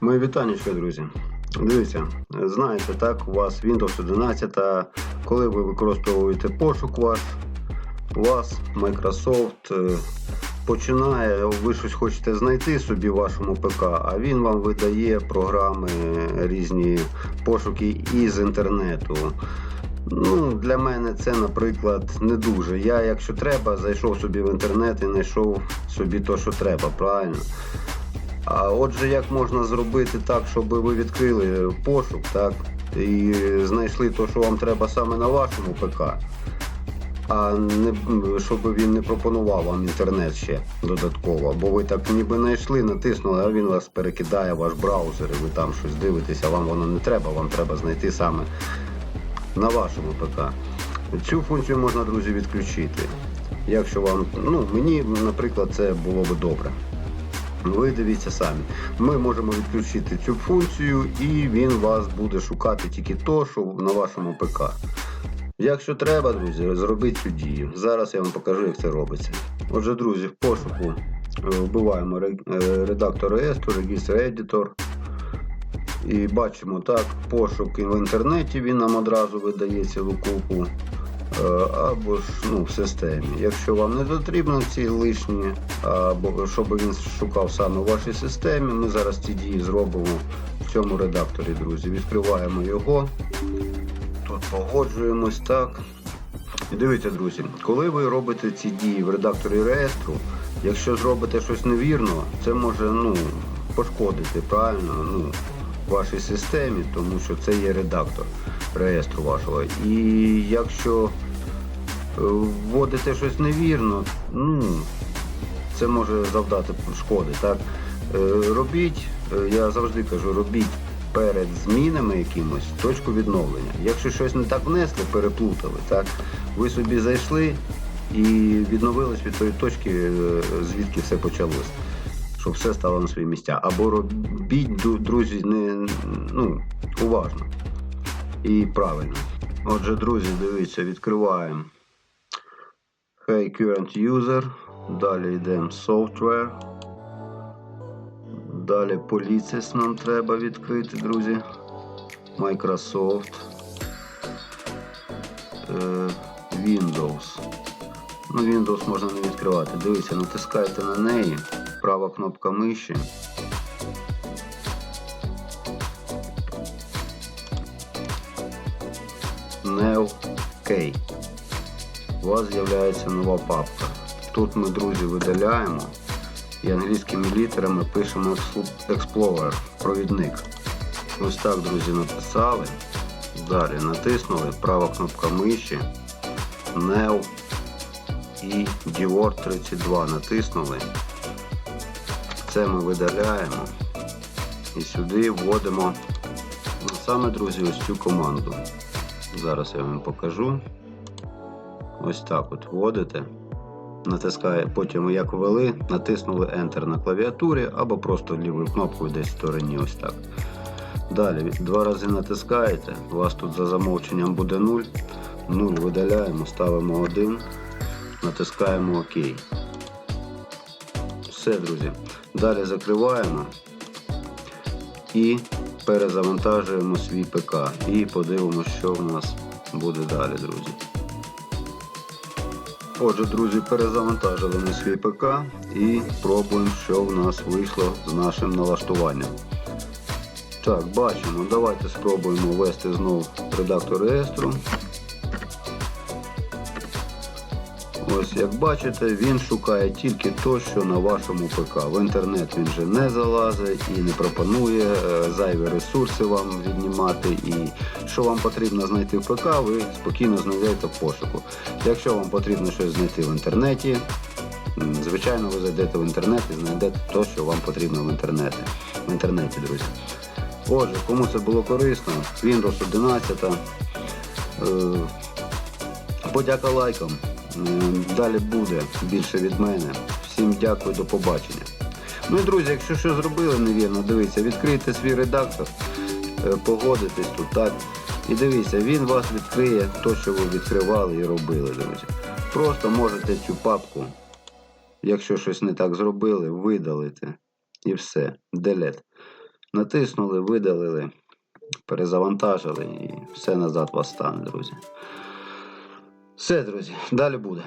Мої вітанечка, друзі. Дивіться, знаєте, так, у вас Windows 11, коли ви використовуєте пошук ваш, у вас Microsoft е, починає, ви щось хочете знайти собі в вашому ПК, а він вам видає програми різні пошуки із інтернету. Ну, Для мене це, наприклад, не дуже. Я, якщо треба, зайшов собі в інтернет і знайшов собі те, що треба, правильно? А отже, як можна зробити так, щоб ви відкрили пошук, так, і знайшли те, що вам треба саме на вашому ПК, а не щоб він не пропонував вам інтернет ще додатково. Бо ви так ніби знайшли, натиснули, а він вас перекидає ваш браузер, і ви там щось дивитеся, вам воно не треба, вам треба знайти саме на вашому ПК. Цю функцію можна, друзі, відключити. Якщо вам, ну мені, наприклад, це було би добре. Ви дивіться самі. Ми можемо відключити цю функцію і він вас буде шукати тільки то, що на вашому ПК. Якщо треба, друзі, зробіть цю дію. Зараз я вам покажу, як це робиться. Отже, друзі, в пошуку е, вбиваємо е, редактор реєстру, регістр едітор. І бачимо так, пошук в інтернеті він нам одразу видає цілу купу. Е, Або ж ну, в системі. Якщо вам не потрібно ці лишні, або щоб він шукав саме в вашій системі, ми зараз ці дії зробимо в цьому редакторі, друзі. Відкриваємо його. Тут погоджуємось так. І дивіться, друзі, коли ви робите ці дії в редакторі реєстру, якщо зробите щось невірно, це може ну, пошкодити правильно ну, вашій системі, тому що це є редактор реєстру вашого. І якщо вводите щось невірно, ну, це може завдати шкоди. Так? Е, Робіть, е, я завжди кажу, робіть перед змінами якимось точку відновлення. Якщо щось не так внесли, переплутали, так? ви собі зайшли і відновились від тої точки, е, звідки все почалось. Щоб все стало на свої місця. Або робіть, друзі, не, ну, уважно і правильно. Отже, друзі, дивіться, відкриваємо Hey Current User. Далі йдемо Software. Далі Policies нам треба відкрити, друзі. Microsoft. Е, Windows. Ну, Windows можна не відкривати. Дивіться, натискайте на неї. Права кнопка миші. New. У вас з'являється нова папка. Тут ми, друзі, видаляємо і англійськими літерами пишемо Explorer, провідник. Ось так, друзі, написали. Далі натиснули права кнопка миші, New і Dior 32 натиснули. Це ми видаляємо. І сюди вводимо саме, друзі, ось цю команду. Зараз я вам покажу. Ось так от вводите. Натискає, потім як ввели, натиснули Enter на клавіатурі або просто лівою кнопкою десь в стороні. Ось так. Далі два рази натискаєте, у вас тут за замовченням буде 0. 0 видаляємо, ставимо 1, натискаємо ОК. Все, друзі. Далі закриваємо і перезавантажуємо свій ПК. І подивимося, що в нас буде далі, друзі. Отже, друзі, перезавантажили ми свій ПК і пробуємо, що в нас вийшло з нашим налаштуванням. Так, бачимо, давайте спробуємо ввести знову редактор реєстру. Ось як бачите, він шукає тільки то, що на вашому ПК. В інтернет він вже не залазить і не пропонує е, зайві ресурси вам віднімати. І що вам потрібно знайти в ПК, ви спокійно знайдете в пошуку. Якщо вам потрібно щось знайти в інтернеті, звичайно, ви зайдете в інтернет і знайдете те, що вам потрібно в інтернеті, в інтернеті, друзі. Отже, кому це було корисно, Windows 11. Е, Подяка лайкам. Далі буде більше від мене. Всім дякую, до побачення. Ну і друзі, якщо що зробили невірно, дивіться, відкрийте свій редактор, е, погодитесь тут, так. І дивіться, він вас відкриє то, що ви відкривали і робили, друзі. Просто можете цю папку, якщо щось не так зробили, видалити. І все. Делет. Натиснули, видалили, перезавантажили і все назад вас стане, друзі. Все, друзі, далі буде.